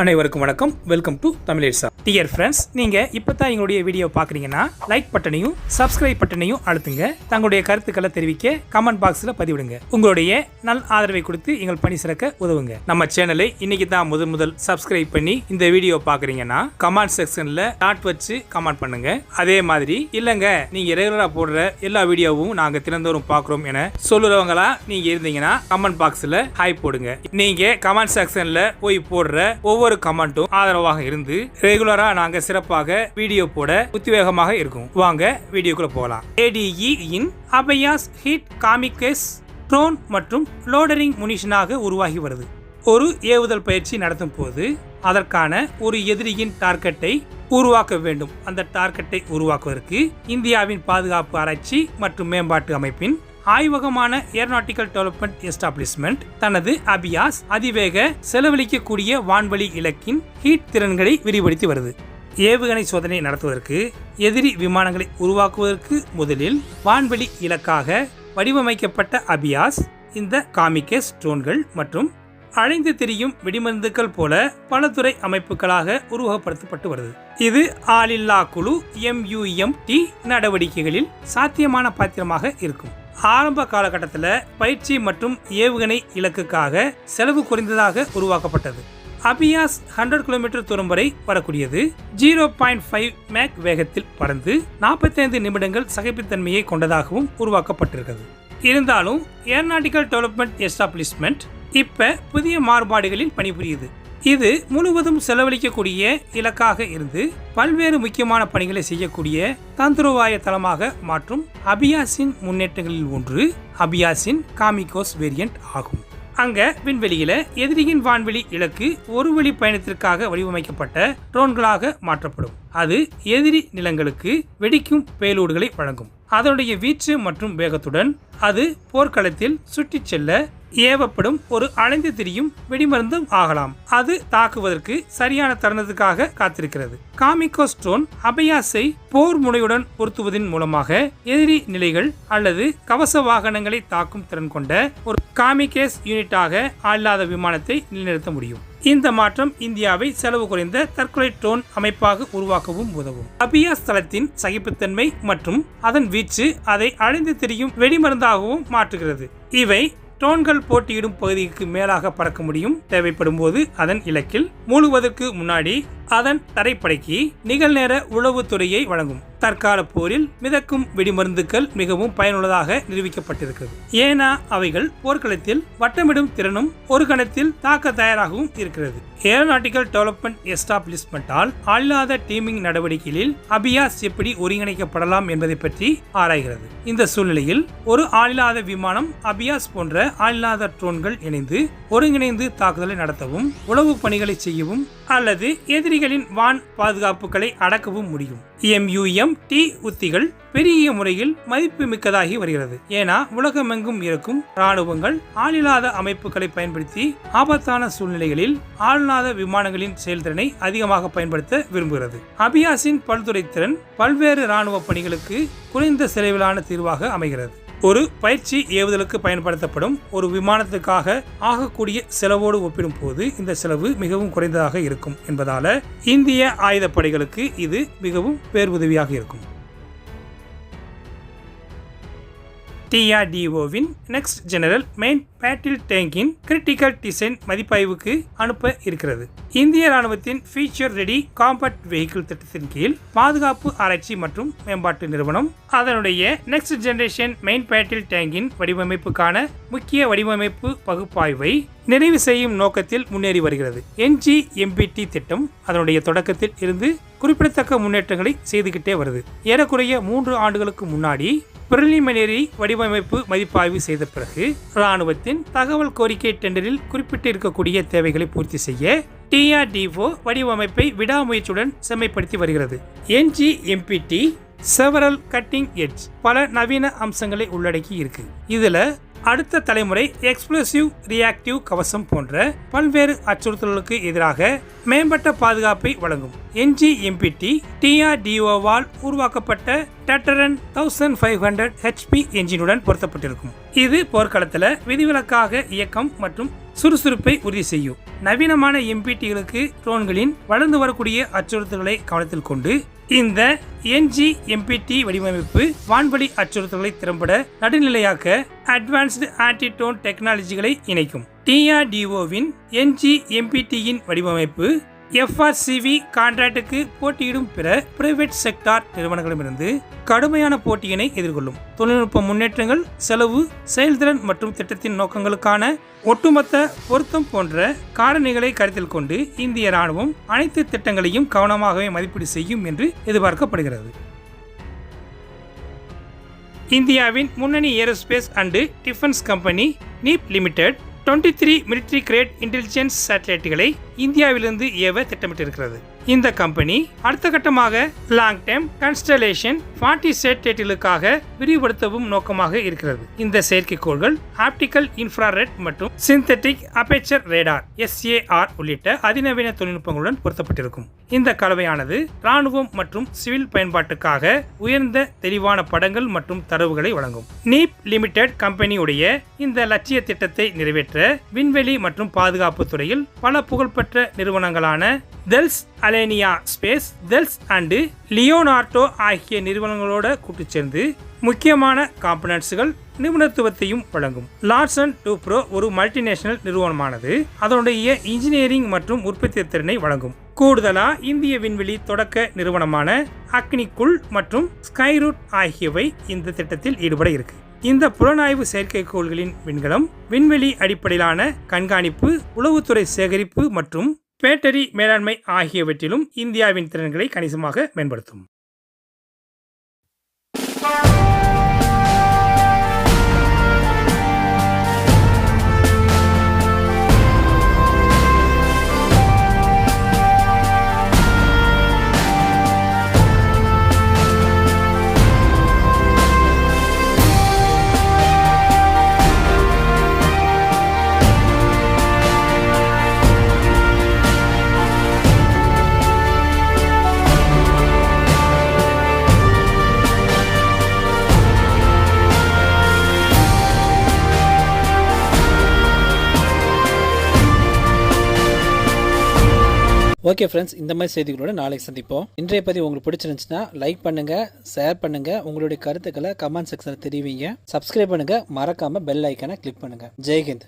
அனைவருக்கும் வணக்கம். Welcome to தமிழேசா. டியர் ஃப்ரெண்ட்ஸ் நீங்க இப்பதான் எங்களுடைய வீடியோ பாக்குறீங்கன்னா லைக் பட்டனையும் சப்ஸ்கிரைப் பட்டனையும் அழுத்துங்க. தங்களுடைய கருத்துக்களை தெரிவிக்க கமெண்ட் பாக்ஸ்ல பதிவிடுங்க. உங்களுடைய நல் ஆதரவை கொடுத்து எங்கள் பணி சிறக்க உதவுங்க. நம்ம சேனலை இன்னைக்கு தான் முதல் முதல் சப்ஸ்கிரைப் பண்ணி இந்த வீடியோ பாக்குறீங்கன்னா கமெண்ட் செக்ஷன்ல டாட் வச்சு கமெண்ட் பண்ணுங்க. அதே மாதிரி இல்லங்க நீங்க ரெகுலரா போடுற எல்லா வீடியோவும் நாங்க தினந்தோறும் பாக்குறோம் என சொல்லுறவங்களா நீங்க இருந்தீங்கன்னா கமெண்ட் பாக்ஸ்ல ஹாய் போடுங்க. நீங்க கமெண்ட் செக்ஷன்ல போய் போடுற ஒவ்வொரு கமெண்ட்டும் ஆதரவாக இருந்து ரெகுலரா நாங்க சிறப்பாக வீடியோ போட உத்வேகமாக இருக்கும். வாங்க வீடியோக்குள்ள போகலாம். ADE in Abhyas hit kamikaze drone மற்றும் லோடரிங் முனிஷனாக உருவாகி வருது. ஒரு ஏவுதல் பயிற்சி நடத்தும் போது அதற்கான ஒரு எதிரியின் டார்கெட்டை உருவாக்க வேண்டும். அந்த டார்கெட்டை உருவாக்குவதற்கு இந்தியாவின் பாதுகாப்பு ஆராய்ச்சி மற்றும் மேம்பாட்டு அமைப்பின் ஆய்வகமான ஏரோநாட்டிக்கல் டெவலப்மெண்ட் எஸ்டாப்ளிஷ்மெண்ட் தனது அபியாஸ் அதிவேக செலவழிக்கக்கூடிய வான்வழி இலக்கின் ஹீட் திறன்களை விரிவடுத்தி வருது. ஏவுகணை சோதனை நடத்துவதற்கு எதிரி விமானங்களை உருவாக்குவதற்கு முதலில் வான்வெளி இலக்காக வடிவமைக்கப்பட்ட அபியாஸ் இந்த காமிகேஸ் ட்ரோன்கள் மற்றும் அழைந்து திரியும் வெடிமருந்துகள் போல பல துறை அமைப்புகளாக உருவகப்படுத்தப்பட்டு வருது. இது ஆளில்லா குழு எம்யூஎம்டி நடவடிக்கைகளில் சாத்தியமான பாத்திரமாக இருக்கும். ஆரம்ப காலகட்டத்தில் பயிற்சி மற்றும் ஏவுகணை இலக்குக்காக செலவு குறைந்ததாக உருவாக்கப்பட்டது. அபியாஸ் ஹண்ட்ரட் கிலோமீட்டர் தூரம் வரை வரக்கூடியது. ஜீரோ பாயிண்ட் ஃபைவ் மேக் வேகத்தில் பறந்து நாற்பத்தைந்து நிமிடங்கள் சகிப்புத்தன்மையை கொண்டதாகவும் உருவாக்கப்பட்டிருக்கிறது. இருந்தாலும் ஏர்நாட்டிக்கல் டெவலப்மெண்ட் எஸ்டாப்ளிஷ்மெண்ட் இப்ப புதிய மாறுபாடுகளில் பணிபுரியுது. இது முழுவதும் செலவழிக்கக்கூடிய இலக்காக இருந்து பல்வேறு முக்கியமான பணிகளை செய்யக்கூடிய தந்திரோவாய தளமாக மாற்றும் அபியாஸின் முன்னேற்றங்களில் ஒன்று அபியாஸின் காமிகோஸ் வேரியன்ட் ஆகும். அங்க விண்வெளியில எதிரியின் வான்வெளி இலக்கு ஒரு வழி பயணத்திற்காக வடிவமைக்கப்பட்ட ட்ரோன்களாக மாற்றப்படும். அது எதிரி நிலங்களுக்கு வெடிக்கும் பேலூடுகளை வழங்கும். அதனுடைய வீச்சு மற்றும் வேகத்துடன் அது போர்க்களத்தில் சுற்றிச் செல்ல ஏவப்படும் ஒரு அலைந்து திரியும் வெடிமருந்தும் ஆகலாம். அது தாக்குவதற்கு சரியான தருணத்துக்காக காத்திருக்கிறது. காமிகோ ஸ்டோன் அபயாஸை போர் முனையுடன் பொருத்துவதன் மூலமாக எதிரி நிலைகள் அல்லது கவச வாகனங்களை தாக்கும் திறன் கொண்ட ஒரு காமிகேஸ் யூனிட்டாக அல்லாத விமானத்தை நிலைநிறுத்த முடியும். இந்த மாற்றம் இந்தியாவை செலவு குறைந்த தற்கொலை ட்ரோன் அமைப்பாக உருவாக்கவும் உதவும். அபியாஸ் தளத்தின் சகிப்புத்தன்மை மற்றும் அதன் வீச்சு அதை அழிந்து திரியும் வெடிமருந்தாகவும் மாற்றுகிறது. இவை ட்ரோன்கள் போட்டியிடும் பகுதிக்கு மேலாக பறக்க முடியும். தேவைப்படும் போது அதன் இலக்கில் மூழ்குவதற்கு முன்னாடி அதன் தரைப்படைக்கு நிகழ்நேர உளவுத்துறையை வழங்கும். தற்கால போரில் மிதக்கும் வெடிமருந்துகள் மிகவும் பயனுள்ளதாக நிரூபிக்கப்பட்டிருக்கிறது. ஏனா அவைகள் போர்க்களத்தில் வட்டமிடும் திறனும் ஒரு கணத்தில் தாக்க தயாராகவும் இருக்கிறது. ஏரோநாட்டிக்கல் டெவலப்மெண்ட் எஸ்டாப்ளிஷ்மெண்டால் அல்லாத டீமிங் நடவடிக்கைகளில் அபியாஸ் எப்படி ஒருங்கிணைக்கப்படலாம் என்பதை பற்றி ஆராய்கிறது. இந்த சூழ்நிலையில் ஒரு ஆளில்லாத விமானம் அபியாஸ் போன்ற ஆளில்லாத ட்ரோன்கள் இணைந்து ஒருங்கிணைந்து தாக்குதலை நடத்தவும் உளவு பணிகளை செய்யவும் அல்லது எதிரிகளின் வான் பாதுகாப்புகளை அடக்கவும் முடியும். எம்யூஎம் டி உத்திகள் பெரிய முறையில் மதிப்பு மிக்கதாகி வருகிறது. ஏன்னா உலகமெங்கும் இருக்கும் இராணுவங்கள் ஆளில்லாத அமைப்புகளை பயன்படுத்தி ஆபத்தான சூழ்நிலைகளில் ஆளில்லாத விமானங்களின் செயல்திறனை அதிகமாக பயன்படுத்த விரும்புகிறது. அபியாசின் பல்துறை திறன் பல்வேறு இராணுவ பணிகளுக்கு குறைந்த செலவிலான தீர்வாக அமைகிறது. ஒரு பயிற்சி ஏவுதலுக்கு பயன்படுத்தப்படும் ஒரு விமானத்துக்காக ஆகக்கூடிய செலவோடு ஒப்பிடும் போது இந்த செலவு மிகவும் குறைந்ததாக இருக்கும் என்பதால இந்திய ஆயுதப்படைகளுக்கு இது மிகவும் பேருதவியாக இருக்கும். டிஆர்டிஓவின் நெக்ஸ்ட் ஜெனரல் மெயின் பேட்டில் டேங்கின் கிரிட்டிக்கல் டிசைன் மதிப்பாய்வுக்கு அனுப்ப இருக்கிறது. இந்திய ராணுவத்தின் ஃபியூச்சர் ரெடி காம்பட் வெஹிக்கிள் திட்டத்தின் கீழ் பாதுகாப்பு ஆராய்ச்சி மற்றும் மேம்பாட்டு நிறுவனம் அதனுடைய நெக்ஸ்ட் ஜெனரேஷன் மெயின் பேட்டில் டேங்கின் வடிவமைப்புக்கான முக்கிய வடிவமைப்பு பகுப்பாய்வை நிறைவு செய்யும் நோக்கத்தில் முன்னேறி வருகிறது. என்ஜி எம்பிடி திட்டம் அதனுடைய தொடக்கத்தில் இருந்து குறிப்பிடத்தக்க முன்னேற்றங்களை செய்துகிட்டே வருது. ஏறக்குறைய மூன்று ஆண்டுகளுக்கு முன்னாடி பிரிலிமினரி வடிவமைப்பு மதிப்பாய்வு செய்த பிறகு ராணுவத்தின் தகவல் கோரிக்கை டெண்டரில் குறிப்பிட்டிருக்கக்கூடிய தேவைகளை பூர்த்தி செய்ய டிஆர்டிஓ வடிவமைப்பை விடாமுயற்சியுடன் செம்மைப்படுத்தி வருகிறது. NG MBT several cutting edge பல நவீன அம்சங்களை உள்ளடக்கி இருக்கு. இதுல அடுத்த தலைமுறை எக்ஸ்ப்ளோசிவ் ரியாக்டிவ் கவசம் போன்ற பல்வேறு அச்சுறுத்தல்களுக்கு எதிராக மேம்பட்ட பாதுகாப்பை வழங்கும் என்ஜி எம்பிடி டிஆர்டிஓவால் உருவாக்கப்பட்ட Datran thousand five hundred HP என்ஜினுடன் பொருத்தப்பட்டிருக்கும். இது போர்க்களத்தில் விதிவிலக்காக இயக்கம் மற்றும் சுறுசுறுப்பை உறுதி செய்யும். நவீனமான எம்பிடிகளுக்கு ட்ரோன்களின் வளர்ந்து வரக்கூடிய அச்சுறுத்தல்களை கவனத்தில் கொண்டு இந்த என்ஜி எம்பிடி வடிவமைப்பு வான்வழி அச்சுறுத்தல்களை திறம்பட நடுநிலையாக்க அட்வான்ஸ்டு ஆன்டிடோன் டெக்னாலஜிகளை இணைக்கும். டிஆர்டிஓவின் என்ஜி எம்பிடியின் வடிவமைப்பு எஃப்ஆர்சிவி கான்ட்ராக்டுக்கு போட்டியிடும் பிற பிரைவேட் செக்டார் நிறுவனங்களிடமிருந்து கடுமையான போட்டியினை எதிர்கொள்ளும். தொழில்நுட்ப முன்னேற்றங்கள் செலவு செயல்திறன் மற்றும் திட்டத்தின் நோக்கங்களுக்கான ஒட்டுமொத்த பொருத்தம் போன்ற காரணிகளை கருத்தில் கொண்டு இந்திய ராணுவம் அனைத்து திட்டங்களையும் கவனமாகவே மதிப்பீடு செய்யும் என்று எதிர்பார்க்கப்படுகிறது. இந்தியாவின் முன்னணி aerospace and defence company Nibe limited 23 three military grade intelligence சேட்டலைட்டுகளை இந்தியாவிலிருந்து ஏவ திட்டமிட்டிருக்கிறது. இந்த கம்பெனி அடுத்த கட்டமாக லாங் டைம் கன்ஸ்டலேஷன் ஃபார்ட்டி சேட்டலைட்டுகளுக்காக விரிவுபடுத்தவும் நோக்கமாக இருக்கிறது. இந்த செயற்கைக்கோள்கள் ஆப்டிக்கல் இன்ஃப்ராரெட் மற்றும் சிந்தட்டிக் அபேச்சர் ரேடார் எஸ்ஏஆர் உள்ளிட்ட அதிநவீன தொழில்நுட்பங்களுடன் பொருத்தப்பட்டிருக்கும். இந்த கலவையானது ராணுவம் மற்றும் சிவில் பயன்பாட்டுக்காக உயர்ந்த தெளிவான படங்கள் மற்றும் தரவுகளை வழங்கும். நீப் லிமிடெட் கம்பெனியுடைய இந்த லட்சிய திட்டத்தை நிறைவேற்ற விண்வெளி மற்றும் பாதுகாப்பு துறையில் பல புகழ்பெற்ற நிறுவனங்களான Thales Alenia Space Thales and Leonardo ஆகிய நிறுவனங்களோட கூட்டு சேர்ந்து முக்கியமான காம்பனன்ட்ஸுகள் நிபுணத்துவத்தையும் வழங்கும். லார்சன் டூப்ரோ ஒரு மல்டிநேஷனல் நிறுவனமானது அதனுடைய இன்ஜினியரிங் மற்றும் உற்பத்தி திறனை வழங்கும். கூடுதலா இந்திய விண்வெளி தொடக்க நிறுவனமான அக்னிகுள் மற்றும் ஸ்கைரூட் ஆகியவை இந்த திட்டத்தில் ஈடுபட இருக்கு. இந்த புலனாய்வு செயற்கைக்கோள்களின் விண்கலம் விண்வெளி அடிப்படையிலான கண்காணிப்பு உளவுத்துறை சேகரிப்பு மற்றும் பேட்டரி மேலாண்மை ஆகியவற்றிலும் இந்தியாவின் திறன்களை கணிசமாக மேம்படுத்தும். ஓகே ஃப்ரெண்ட்ஸ் இந்த மாதிரி செய்திகளோட நாளைக்கு சந்திப்போம். இன்றைய பதிவு உங்களுக்கு பிடிச்சிருந்துச்சுன்னா லைக் பண்ணுங்கள் ஷேர் பண்ணுங்கள் உங்களுடைய கருத்துக்களை கமெண்ட் செக்ஷனில் தெரிவிங்க. சப்ஸ்கிரைப் பண்ணுங்கள் மறக்காமல் பெல் ஐக்கானை கிளிக் பண்ணுங்கள் ஜெய்ஹிந்த்